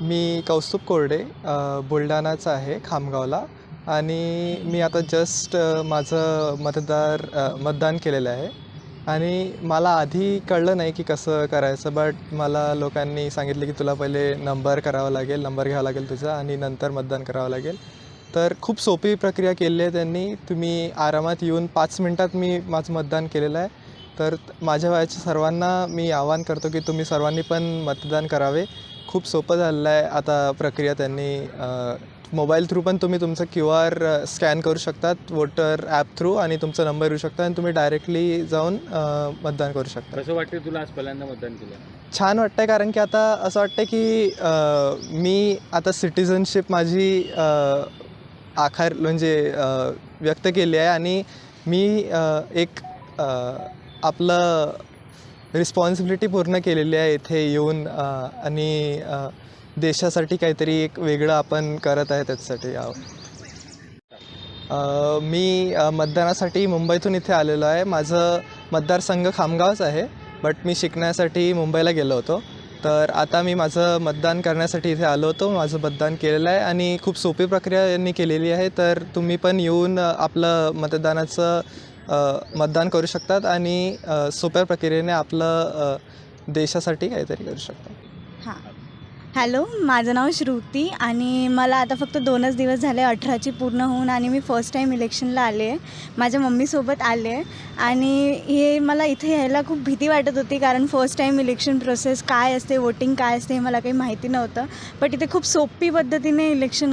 मी कौस्तुभ कोरडे बुलढाणाचा आहे खामगावला. आणि मी आता जस्ट माझं मतदार मतदान केलेलं आहे. आणि मला आधी कळलं नाही की कसं करायचं बट मला लोकांनी सांगितलं की तुला पहिले नंबर करावा लागेल नंबर घ्यावा लागेल तुझा आणि नंतर मतदान करावं लागेल. तर खूप सोपी प्रक्रिया केली आहे त्यांनी. तुम्ही आरामात येऊन पाच मिनटात मी माझं मतदान केलेलं आहे. तर माझ्या वयाच्या सर्वांना मी आवाहन करतो की तुम्ही सर्वांनी पण मतदान करावे. खूप सोपं झालेलं आहे आता प्रक्रिया त्यांनी मोबाईल थ्रू पण तुम्ही तुमचं क्यू आर स्कॅन करू शकतात वोटर ॲप थ्रू आणि तुमचा नंबर येऊ शकता आणि तुम्ही डायरेक्टली जाऊन मतदान करू शकता. कसं वाटते तुला आज पहिल्यांदा मतदान केलं? छान वाटतं कारण की आता असं वाटतं की मी आता सिटिझनशिप माझी आखार म्हणजे व्यक्त केली आहे आणि मी एक आपलं रिस्पॉन्सिबिलिटी पूर्ण केलेली आहे इथे येऊन आणि देशासाठी काहीतरी एक वेगळं आपण करत आहे त्याच्यासाठी यावं मी मतदानासाठी मुंबईतून इथे आलेलो आहे. माझं मतदारसंघ खामगावच आहे बट मी शिकण्यासाठी मुंबईला गेलो होतो. तर आता मी माझं मतदान करण्यासाठी इथे आलो होतो माझं मतदान केलेलं आहे आणि खूप सोपी प्रक्रिया यांनी केलेली आहे. तर तुम्ही पण येऊन आपलं मतदानाचं मतदान करू शकतात आणि सोप्या प्रक्रियेने आपलं देशासाठी काहीतरी करू शकतात. हॅलो माझं नाव श्रुती आणि मला आता फक्त दोनच दिवस झाले अठराची पूर्ण होऊन आणि मी फर्स्ट टाईम इलेक्शनला आले आहे. माझ्या मम्मीसोबत आले आहे. आणि हे मला इथे यायला खूप भीती वाटत होती कारण फर्स्ट टाईम इलेक्शन प्रोसेस काय असते वोटिंग काय असते हे मला काही माहिती नव्हतं. बट इथे खूप सोपी पद्धतीने इलेक्शन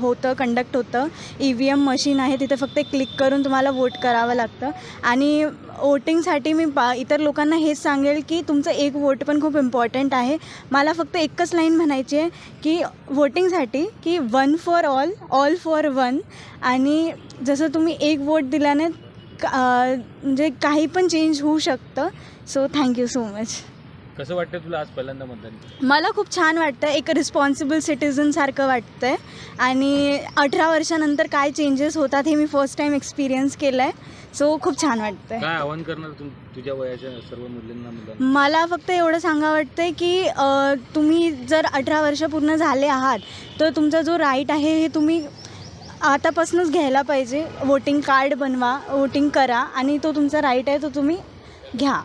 होतं कंडक्ट होतं. ई व्ही एम मशीन आहे तिथे फक्त क्लिक करून तुम्हाला वोट करावं लागतं. आणि वोटिंगसाठी मी पा इतर लोकांना हेच सांगेल की तुमचं एक वोट पण खूप इम्पॉर्टंट आहे. मला फक्त एकच लाईन म्हणायची आहे की वोटिंगसाठी की one for all all for one आणि जसं तुम्ही एक वोट दिल्याने म्हणजे काही पण चेंज होऊ शकतं. सो थँक्यू सो मच कसं वाटतं तुला आज पहिल्यांदा मतदान मला खूप छान वाटतं एक रिस्पॉन्सिबल सिटिझनसारखं वाटतं आहे आणि अठरा वर्षानंतर काय चेंजेस होतात हे मी फर्स्ट टाईम एक्सपिरियन्स केलं आहे सो खूप छान वाटतं काय आव्हान करणार तू तुझ्या वयाच्या सर्व मुलींना मुलांना मला फक्त एवढं सांगा वाटतं आहे की अ, तुम्ही जर अठरा वर्ष पूर्ण झाले आहात तर तुमचा जो राईट आहे हे तुम्ही आतापासूनच घ्यायला पाहिजे. वोटिंग कार्ड बनवा वोटिंग करा आणि तो तुमचा राईट आहे तो तुम्ही घ्या.